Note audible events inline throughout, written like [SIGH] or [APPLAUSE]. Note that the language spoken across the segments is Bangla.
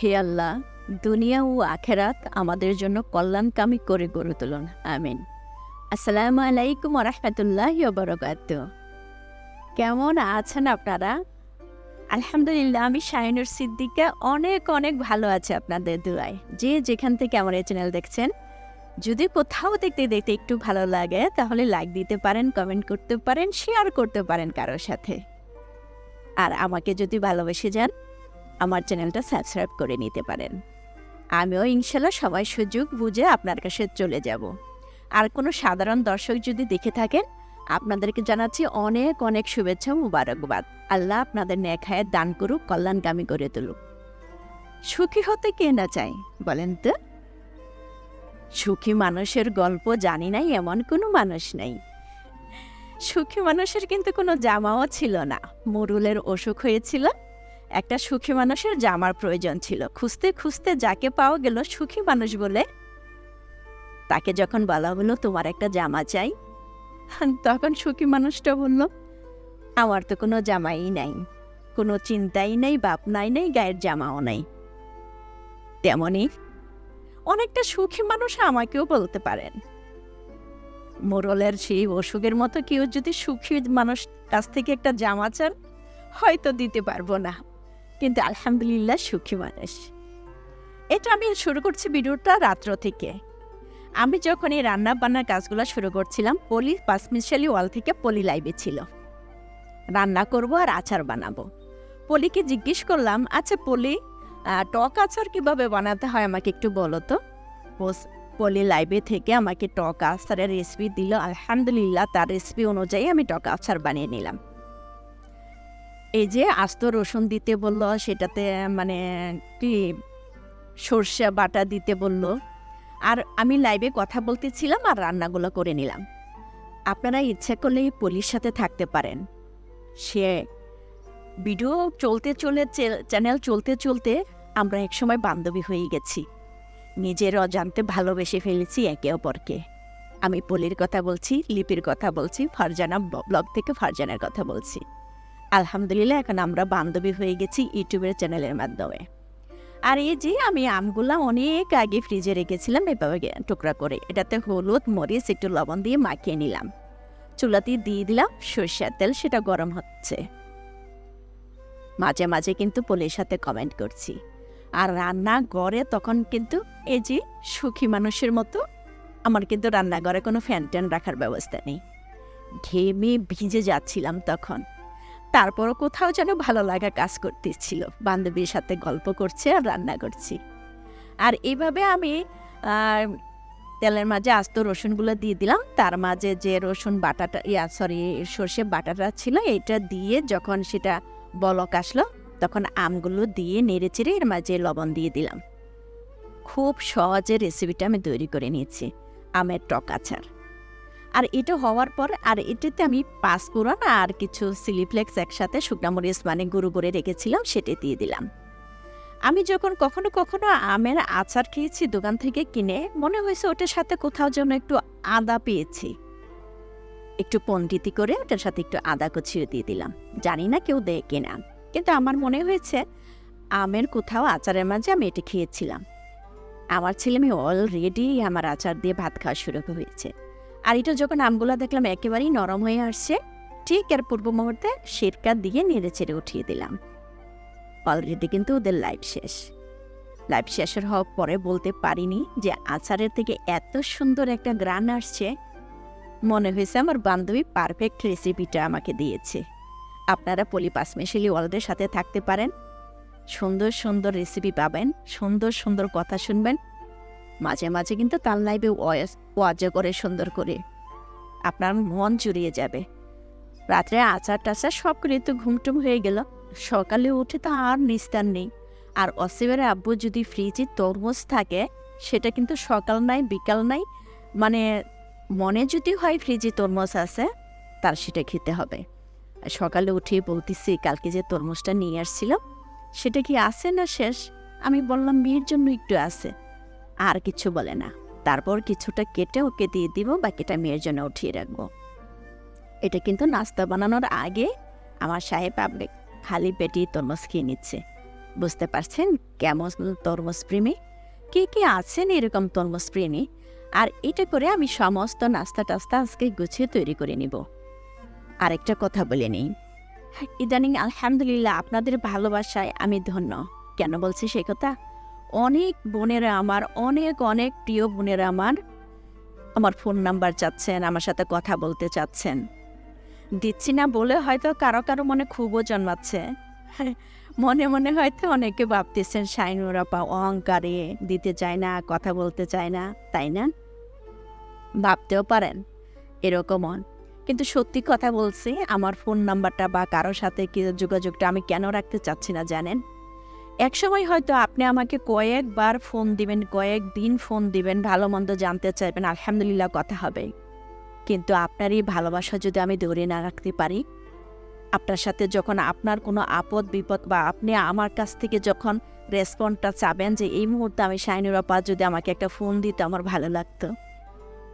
হে আল্লাহ, দুনিয়া ও আখেরাত আমাদের জন্য কল্যাণকামী করে গড়ে তুলুন আমিন। আসসালামু আলাইকুম রহমতুল্লাহ বরকাত কেমন আছেন আপনারা? আলহামদুলিল্লাহ, আমি শাহিনুর সিদ্দিকা। অনেক অনেক ভালো আছে আপনাদের দুয়ায়। যে যেখান থেকে আমার এই চ্যানেল দেখছেন, যদি কোথাও দেখতে দেখতে একটু ভালো লাগে, তাহলে লাইক দিতে পারেন কমেন্ট করতে পারেন শেয়ার করতে পারেন কারোর সাথে। আর আমাকে যদি ভালোবেসে যান, আমার চ্যানেলটা সাবস্ক্রাইব করে নিতে পারেন। আমিও ইনশাল্লাহ সবাই সুযোগ বুঝে আপনার কাছে চলে যাব। আর কোনো সাধারণ দর্শক যদি দেখে থাকেন, আপনাদেরকে জানাচ্ছি অনেক অনেক শুভেচ্ছা মুবারকবাদ। আল্লাহ আপনাদের ন্যাখায় দান করুক, কল্যাণকামী করে তুলুক। সুখী হতে কে না চাই বলেন তো? সুখী মানুষের গল্প জানি নাই, এমন কোনো মানুষ নেই। সুখী মানুষের কিন্তু কোনো জামাও ছিল না। মুরুলের অসুখ হয়েছিল। একটা সুখী মানুষের জামার প্রয়োজন ছিল। খুঁজতে খুঁজতে যাকে পাওয়া গেল সুখী মানুষ বলে, তাকে যখন বলা হলো, তোমার একটা জামা চাই। তখন সুখী মানুষটা বলল, আমার তো কোনো জামাই নাই। কোনো চিন্তাই নেই, বাপ নাই নেই, গায়ের জামাও নেই। তেমনই অনেকটা সুখী মানুষ আমাকেও বলতে পারেন। মোরলের সেই অসুখের মতো কেউ যদি সুখী মানুষ কাছ থেকে একটা জামা চান, হয়তো দিতে পারব না। কিন্তু আলহামদুলিল্লাহ সুখী মানুষ। এটা আমি শুরু করছি ভিডিওটা রাত্র থেকে। আমি যখন এই রান্না বান্নার কাজগুলো শুরু করছিলাম, পলি পাঁচমিশালি ওয়াল থেকে পলি লাইভে ছিল। রান্না করব আর আচার বানাবো। পলিকে জিজ্ঞেস করলাম আচ্ছা পলি টক আচার কীভাবে বানাতে হয় আমাকে একটু বলো তো? পলি লাইভে থেকে আমাকে টক আচারের রেসিপি দিল। আলহামদুলিল্লাহ, তার রেসিপি অনুযায়ী আমি টক আচার বানিয়ে নিলাম। এই যে আস্ত রসুন দিতে বলল, সেটাতে মানে কি সর্ষে বাটা দিতে বলল। আর আমি লাইভে কথা বলতেছিলাম আর রান্নাগুলো করে নিলাম। আপনারা ইচ্ছা করলে পলির সাথে থাকতে পারেন। সে ভিডিও চলতে চলে, চ্যানেল চলতে চলতে আমরা একসময় বান্ধবী হয়ে গেছি। নিজের অজান্তে ভালোবেসে ফেলেছি একে অপরকে। আমি পলির কথা বলছি, লিপির কথা বলছি, ফারজানা ব্লগ থেকে ফারজানার কথা বলছি। আলহামদুলিল্লাহ, এখন আমরা বান্ধবী হয়ে গেছি ইউটিউবের চ্যানেলের মাধ্যমে। আর এই যে আমি আমগুলা অনেক আগে ফ্রিজে রেখেছিলাম, এভাবে টুকরা করে। এটাতে হলুদ, মরিচ, একটু লবণ দিয়ে মাখিয়ে নিলাম। চুলাতে দিয়ে দিলাম সর্ষের তেল, সেটা গরম হচ্ছে। মাঝে মাঝে কিন্তু পোলের সাথে কমেন্ট করছি। আর রান্নাঘরে তখন কিন্তু এই যে সুখী মানুষের মতো, আমার কিন্তু রান্নাঘরে কোনো ফ্যান ট্যান রাখার ব্যবস্থা নেই। ঘেমে ভিজে যাচ্ছিলাম তখন। তারপরও কোথাও যেন ভালো লাগা কাজ করতেছিল, বান্ধবীর সাথে গল্প করছে আর রান্না করছি। আর এইভাবে আমি তেলের মাঝে আস্ত রসুনগুলো দিয়ে দিলাম। তার মাঝে যে রসুন বাটাটা, ইয়া সরি সর্ষে বাটাটা ছিল এটা দিয়ে যখন সেটা বলক আসলো তখন আমগুলো দিয়ে নেড়ে চেড়ে এর মাঝে লবণ দিয়ে দিলাম। খুব সহজে রেসিপিটা আমি তৈরি করে নিয়েছি, আমের টক আচার। আর এটা হওয়ার পর আর এটাতে আমি পাঁচফোড়ন আর কিছু সিলিফ্লেক্স একসাথে শুকনা মরিচ মানে গুঁড়ো করে রেখেছিলাম, সেটা দিয়ে দিলাম। আমি যখন কখনো কখনো আমের আচার খেয়েছি দোকান থেকে কিনে, মনে হয়েছে ওটার সাথে কোথাও যেন একটু আদা পেয়েছি। একটু পন্ডিতি করে ওটার সাথে একটু আদা কুচিয়ে দিয়ে দিলাম। জানি না কেউ দেয় কিনা। কিন্তু আমার মনে হয়েছে আমের কোথাও আচারের মাঝে আমি এটি খেয়েছিলাম। আমার ছেলে মেয়ে অলরেডি আমার আচার দিয়ে ভাত খাওয়া শুরু হয়েছে। আর এটা যখন আমগুলা দেখলাম একেবারেই নরম হয়ে আসছে, ঠিক এর পূর্ব মুহূর্তে সিরকা দিয়ে নেড়ে চেড়ে উঠিয়ে দিলাম। অলরেডি কিন্তু ওদের লাইফ শেষ। লাইফ শেষের হওয়ার পরে বলতে পারিনি যে আচারের থেকে এত সুন্দর একটা গ্রান আসছে। মনে হয়েছে আমার বান্ধবী পারফেক্ট রেসিপিটা আমাকে দিয়েছে। আপনারা পলি পাঁচমেশালি ওয়ালদের সাথে থাকতে পারেন। সুন্দর সুন্দর রেসিপি পাবেন, সুন্দর সুন্দর কথা শুনবেন। মাঝে মাঝে কিন্তু তার লাইভে ওয়াজ করে সুন্দর করে। আপনার মন জুড়িয়ে যাবে। রাত্রে আচার টাচার সব করে তো ঘুমটুম হয়ে গেল। সকালে উঠে তো আর নিস্তার নেই। আর অসিবের আব্বু যদি ফ্রিজে তরমুজ থাকে, সেটা কিন্তু সকাল নাই, বিকাল নাই। মানে মনে যদি হয় ফ্রিজে তরমুজ আছে, তার সেটা খেতে হবে। সকালে উঠে বলতেছি, কালকে যে তরমুজটা নিয়ে আসছিল, সেটা কি আছে না শেষ? আমি বললাম, মেয়ের জন্য একটু আছে, আর কিছু বলে না। তারপর কিছুটা কেটে ওকে দিয়ে দিব, বাকিটা মেয়ের জন্য উঠিয়ে রাখব। এটা কিন্তু নাস্তা বানানোর আগে আমার সাহেব আপনি খালি পেটেই তরমুজ খেয়ে নিচ্ছে। বুঝতে পারছেন কেমন তরমুজ প্রেমী? কে কে আছেন এরকম তরমুজ প্রেমী? আর এটা করে আমি সমস্ত নাস্তা টাস্তা আজকে গুছিয়ে তৈরি করে নিব। আরেকটা কথা বলে নিই। ইদানিং আলহামদুলিল্লাহ আপনাদের ভালোবাসায় আমি ধন্য। কেন বলছি সে কথা? অনেক বোনেরা আমার, অনেক অনেক প্রিয় বোনেরা আমার আমার ফোন নাম্বার চাচ্ছেন, আমার সাথে কথা বলতে চাচ্ছেন। দিচ্ছি না বলে হয়তো কারও কারও মনে খুবও জন্মাচ্ছে। মনে মনে হয়তো অনেকে ভাবতেছেন, শাইনুর আপা অহংকারে দিতে চায় না, কথা বলতে চায় না, তাই না? ভাবতেও পারেন এরকম কিন্তু সত্যি কথা বলছি, আমার ফোন নাম্বারটা বা কারোর সাথে কি যোগাযোগটা আমি কেন রাখতে চাচ্ছি না জানেন? একসময় হয়তো আপনি আমাকে কয়েকবার ফোন দিবেন কয়েক দিন ফোন দিবেন, ভালো মন্দ জানতে চাইবেন, আলহামদুলিল্লাহ কথা হবে। কিন্তু আপনার এই ভালোবাসা যদি আমি ধরে না রাখতে পারি, আপনার সাথে যখন আপনার কোনো আপদ বিপদ বা আপনি আমার কাছ থেকে যখন রেসপন্সটা চাবেন যে, এই মুহূর্তে আমি শাইনুর আপা যদি আমাকে একটা ফোন দিত, আমার ভালো লাগতো।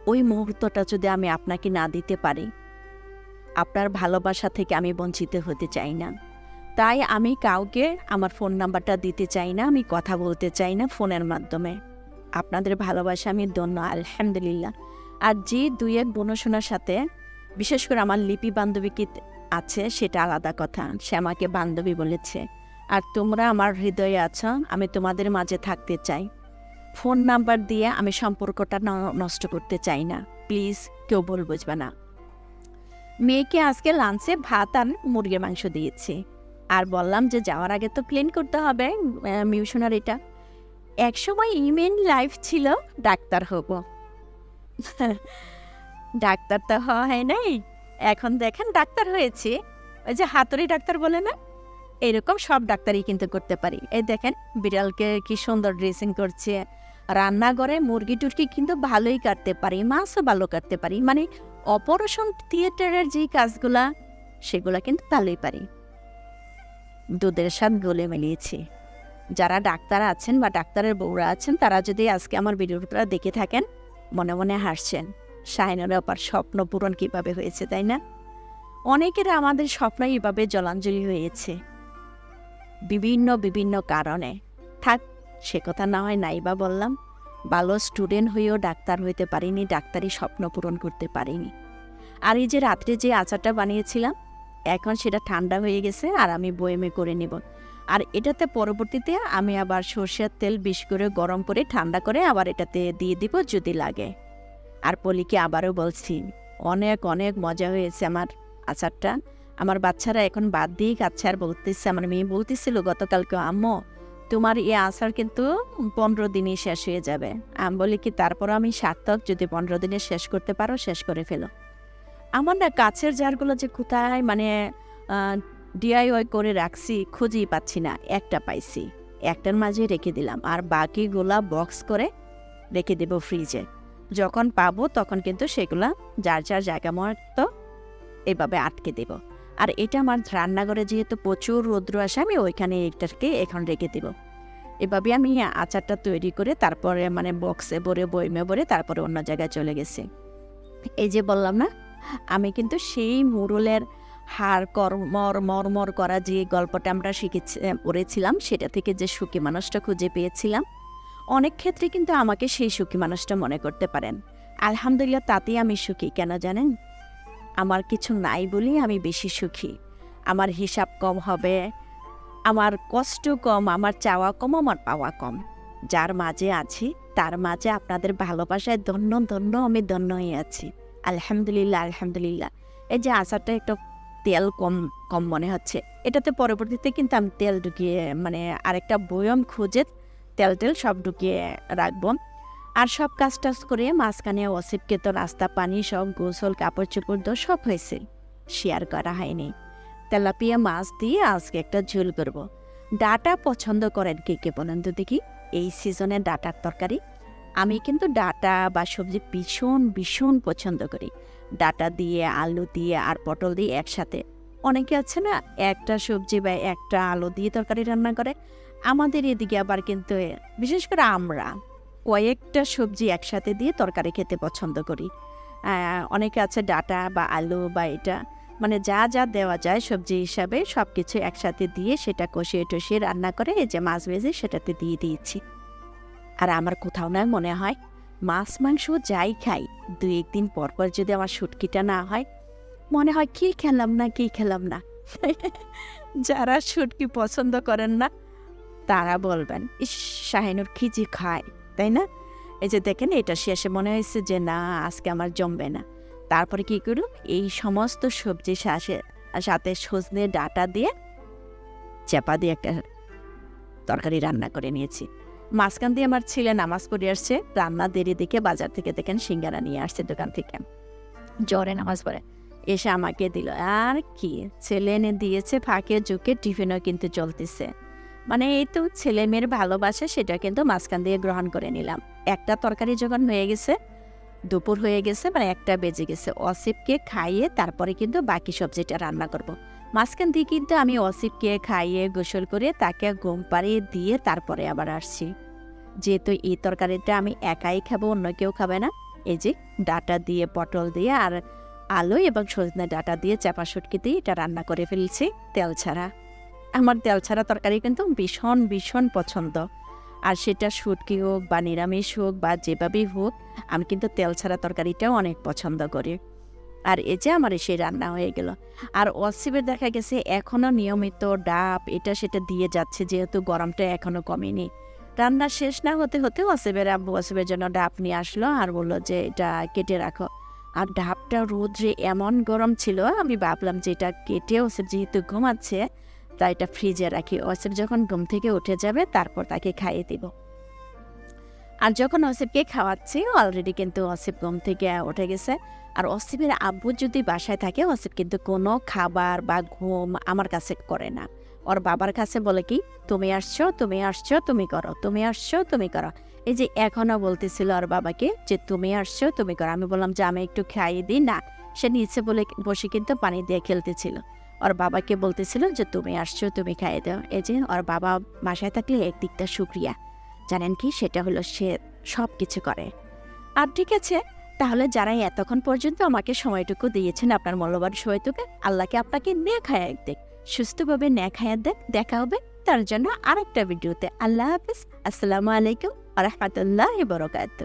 ওই মুহূর্তটা যদি আমি আপনাকে না দিতে পারি, আপনার ভালোবাসা থেকে আমি বঞ্চিত হতে চাই না। তাই আমি কাউকে আমার ফোন নাম্বারটা দিতে চাই না, আমি কথা বলতে চাই না ফোনের মাধ্যমে। আপনাদের ভালোবাসা আমি ধন্য, আলহামদুলিল্লাহ। আর যে দুই এক বনশোনার সাথে, বিশেষ করে আমার লিপি বান্ধবী কি আছে, সেটা আলাদা কথা। সে আমাকে বান্ধবী বলেছে। আর তোমরা আমার হৃদয়ে আছো, আমি তোমাদের মাঝে থাকতে চাই। ফোন নাম্বার দিয়ে আমি সম্পর্কটা নষ্ট করতে চাই না। প্লিজ, কেউ বল বুঝবে না। মেয়েকে আজকে লাঞ্চে ভাত আর মুরগির মাংস দিয়েছি। আর বললাম যে যাওয়ার আগে তো ক্লিন করতে হবে মিউশনারিটা একসময় ইমেন লাইফ ছিল ডাক্তার হব। [LAUGHS] ডাক্তার তো হওয়া হয় নাই। এখন দেখেন ডাক্তার হয়েছে। ওই যে হাতুড়ি ডাক্তার বলে না? এরকম সব ডাক্তারই কিন্তু করতে পারি। এই দেখেন, বিড়ালকে কি সুন্দর ড্রেসিং করছে। রান্নাঘরে মুরগি টুরগি কিন্তু ভালোই কাটতে পারি, মাছও ভালো কাটতে পারি। মানে অপারেশন থিয়েটারের যে কাজগুলা, সেগুলা কিন্তু ভালোই পারি। দুধের স্বাদ গলে মিলিয়েছি। যারা ডাক্তার আছেন বা ডাক্তারের বউরা আছেন, তারা যদি আজকে আমার ভিডিওটা দেখে থাকেন, মনে মনে হাসছেন, শাহিনের অপার স্বপ্ন পূরণ কীভাবে হয়েছে, তাই না? অনেকের আমাদের স্বপ্ন এইভাবে জলাঞ্জলি হয়েছে। বিভিন্ন বিভিন্ন কারণে। থাক, সে কথা না হয় নাই বা বললাম, ভালো স্টুডেন্ট হয়েও ডাক্তার হইতে পারিনি, ডাক্তারি স্বপ্ন পূরণ করতে পারিনি। আর এই যে রাত্রে যে আচারটা বানিয়েছিলাম, এখন সেটা ঠান্ডা হয়ে গেছে আর আমি বয়েমে করে নেব। আর এটাতে পরবর্তীতে আমি আবার সর্ষের তেল বিষ করে গরম করে ঠান্ডা করে আবার এটাতে দিয়ে দিব যদি লাগে। আর পলিকে আবারও বলছি, অনেক অনেক মজা হয়েছে আমার আচারটা। আমার বাচ্চারা এখন বাদ দিয়ে খাচ্ছে আর বলতেছে, আমার মেয়ে বলতেছিল গতকালকে, আম্মু, তোমার এই আচার কিন্তু পনেরো দিনই শেষ হয়ে যাবে। আমি বলি, কি তারপর আমি সার্থক? যদি পনেরো দিনে শেষ করতে পারো, শেষ করে ফেলো। আমার না কাছের জারগুলো যে কোথায় মানে ডিআইওয়াই করে রাখছি, খুঁজেই পাচ্ছি না। একটা পাইছি, একটার মাঝে রেখে দিলাম। আর বাকিগুলা বক্স করে রেখে দেব ফ্রিজে যখন পাবো, তখন কিন্তু সেগুলা যার যার জায়গা মতো এভাবে আটকে দেব। আর এটা আমার রান্নাঘরে যেহেতু প্রচুর রৌদ্র আসে, আমি ওইখানে এটাকে এখন রেখে দেব। এভাবে আমি আচারটা তৈরি করে তারপরে মানে বক্সে ভরে, বইমে ভরে তারপরে অন্য জায়গায় চলে গেছি। এই যে বললাম না, আমি কিন্তু সেই মুরলের হাড় কর্মর মরমর করা যে গল্পটা আমরা শিখেছি, পড়েছিলাম, সেটা থেকে যে সুখী মানুষটা খুঁজে পেয়েছিলাম, অনেক ক্ষেত্রে কিন্তু আমাকে সেই সুখী মানুষটা মনে করতে পারেন। আলহামদুলিল্লাহ তাতেই আমি সুখী, কেন জানেন? আমার কিছু নাই বলেই আমি বেশি সুখী। আমার হিসাব কম হবে, আমার কষ্ট কম, আমার চাওয়া কম, আমার পাওয়া কম। যার মাঝে আছি, তার মাঝে আপনাদের ভালোবাসায় ধন্য ধন্য আমি ধন্য হয়ে আছি। আলহামদুলিল্লাহ আলহামদুলিল্লাহ। এই যে আচারটা একটু তেল কম কম মনে হচ্ছে। এটাতে পরবর্তীতে কিন্তু আমি তেল ঢুকিয়ে মানে আরেকটা বয়ম খুঁজে তেল তেল সব ঢুকিয়ে রাখব। আর সব কাজ টাজ করে মাঝখানে অসিবকে তো রাস্তা, পানি সব গোসল, কাপড় চোপড় দো সব হয়েছে। শেয়ার করা হয়নি। তেলাপিয়া মাছ দিয়ে আজকে একটা ঝোল করব। ডাটা পছন্দ করেন কে কে বলেন তো দেখি? এই সিজনে ডাটার তরকারি। আমি কিন্তু ডাটা বা সবজি ভীষণ ভীষণ পছন্দ করি। ডাটা দিয়ে, আলু দিয়ে আর পটল দিয়ে একসাথে। অনেকে আছে না, একটা সবজি বা একটা আলু দিয়ে তরকারি রান্না করে। আমাদের এদিকে আবার কিন্তু বিশেষ করে আমরা। কয়েকটা সবজি একসাথে দিয়ে তরকারি খেতে পছন্দ করি। অনেকে আছে ডাটা বা আলু বা এটা। মানে যা যা দেওয়া যায় সবজি হিসাবে সব কিছু একসাথে দিয়ে সেটা কষিয়ে টষিয়ে রান্না করে এই যে মাছ ভেজে সেটাতে দিয়ে দিয়েছি। আর আমার কোথাও না মনে হয়, মাছ, মাংস যাই খাই দু একদিন পর পর যদি আমার শুটকিটা না হয়, মনে হয় কি খেলাম না, কি খেলাম না। যারা শুটকি পছন্দ করেন না, তারা বলবেন, ইস, শাহিনুর কি যে খায়। তাই না? এই যে দেখেন, এটা শেষে মনে হয়েছে যে, না, আজকে আমার জমবে না। তারপরে কি করল এই সমস্ত সবজি শাসে, সাথে সজনে ডাটা দিয়ে চাপা দিয়ে একটা তরকারি রান্না করে নিয়েছি। মাঝখান দিয়ে আমার ছেলে নামাজ পড়ে আসছে, রান্না দেরি দিকে বাজার থেকে দেখেন সিঙ্গারা নিয়ে আসছে দোকান থেকে। জ্বরে নামাজ পড়ে। এসে আমাকে দিল, আর কি, ছেলে এনে দিয়েছে, ফাঁকে ঝুঁকে টিফিনও কিন্তু চলতেছে। মানে এই তো ছেলে মেয়ের ভালোবাসা, সেটা কিন্তু মাঝখান দিয়ে গ্রহণ করে নিলাম। একটা তরকারি যখন হয়ে গেছে, দুপুর হয়ে গেছে মানে একটা বেজে গেছে, অসিফকে খাইয়ে তারপরে কিন্তু বাকি সবজিটা রান্না করব। মাঝখান দিয়ে কিন্তু আমি অসিফকে খাইয়ে গোসল করে তাকে ঘুম পাড়িয়ে দিয়ে তারপরে আবার আসছি। যেহেতু এই তরকারিটা আমি একাই খাব, অন্য কেউ খাবে না। এই যে ডাটা দিয়ে, পটল দিয়ে আর আলু এবং সজনে ডাটা দিয়ে চাপা শুটকি দিয়ে এটা রান্না করে ফেলছি, তেল ছাড়া। আমার তেল ছাড়া তরকারি কিন্তু ভীষণ ভীষণ পছন্দ। আর সেটা শুটকি হোক বা নিরামিষ হোক বা যেভাবেই হোক, আমি কিন্তু তেল ছাড়া তরকারিটাও অনেক পছন্দ করি। আর এই যে আমার সেই রান্না হয়ে গেল। আর অসিবের দেখা গেছে এখনও নিয়মিত ডাব, এটা সেটা দিয়ে যাচ্ছে যেহেতু গরমটা এখনও কমেনি। রান্না শেষ না হতে হতে অসিবের আব্বু অসিবের জন্য ডাব নিয়ে আসলো আর বলল যে, এটা কেটে রাখো। আর ডাবটা রোদ্রে এমন গরম ছিল, আমি ভাবলাম যে এটা কেটে অসিব যেহেতু ঘুমাচ্ছে তাই এটা ফ্রিজে রাখি। অসিফ যখন ঘুম থেকে উঠে যাবে, তারপর তাকে খাইয়ে দিব। আর যখন অসিফকে খাওয়াচ্ছি অলরেডি কিন্তু অসিফ ঘুম থেকে উঠে গেছে। আর অসিফের আব্বু যদি বাসায় থাকে অসিফ কিন্তু কোনো খাবার বা ঘুম আমার কাছে করে না। ওর বাবার কাছে বলে কি, তুমি আসছো তুমি আসছো, তুমি করো, তুমি আসছো, তুমি করো। এই যে এখনও বলতেছিল ওর বাবাকে যে, তুমি আসছো, তুমি করো। আমি বললাম যে, আমি একটু খাইয়ে দিই। না, সে নিচে বলে বসে কিন্তু পানি দিয়ে খেলতেছিল। ওর বাবাকে বলতেছিল যে, তুমি আসছো, তুমি খাইয়ে দাও। এই যে ওর বাবা বাসায় থাকলে একদিকটা সুক্রিয়া জানেন কি? সেটা হলো সে সব কিছু করে। আর ঠিক আছে, তাহলে যারা এতক্ষণ পর্যন্ত আমাকে সময়টুকু দিয়েছেন আপনার মূল্যবান সময়টুকু, আল্লাহকে আপনাকে হায়াত দেখ সুস্থভাবে হায়াত দেখ দেখা হবে তার জন্য আরেকটা ভিডিওতে। আল্লাহ হাফিজ। আসসালামু আলাইকুম রহমতুল্লাহ বরকাত